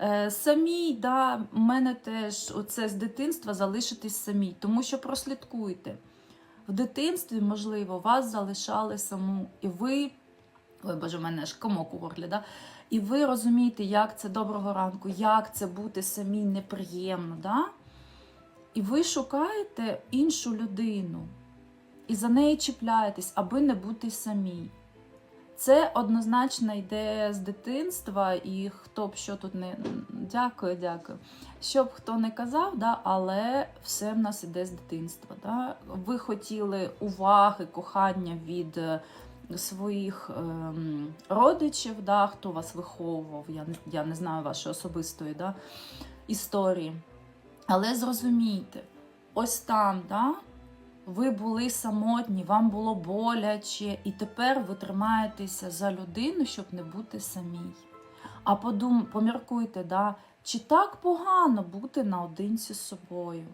Е, самій, да, мене теж оце з дитинства залишитись самій, тому що прослідкуйте. В дитинстві, можливо, вас залишали саму, і ви, ой боже, в мене аж комок у горлі, да? і ви розумієте, як це доброго ранку, як це бути самій неприємно. Да? І ви шукаєте іншу людину, і за неї чіпляєтесь, аби не бути самій. Це однозначно йде з дитинства, і хто б що тут не дякую, дякую. Що б хто не казав, да, але все в нас іде з дитинства. Да. Ви хотіли уваги, кохання від е, своїх ем, родичів, да, хто вас виховував, я не, я не знаю вашої особистої да, історії. Але зрозумійте, ось там, да, ви були самотні, вам було боляче, і тепер ви тримаєтеся за людину, щоб не бути самій. А подум, поміркуйте, да, чи так погано бути наодинці з собою?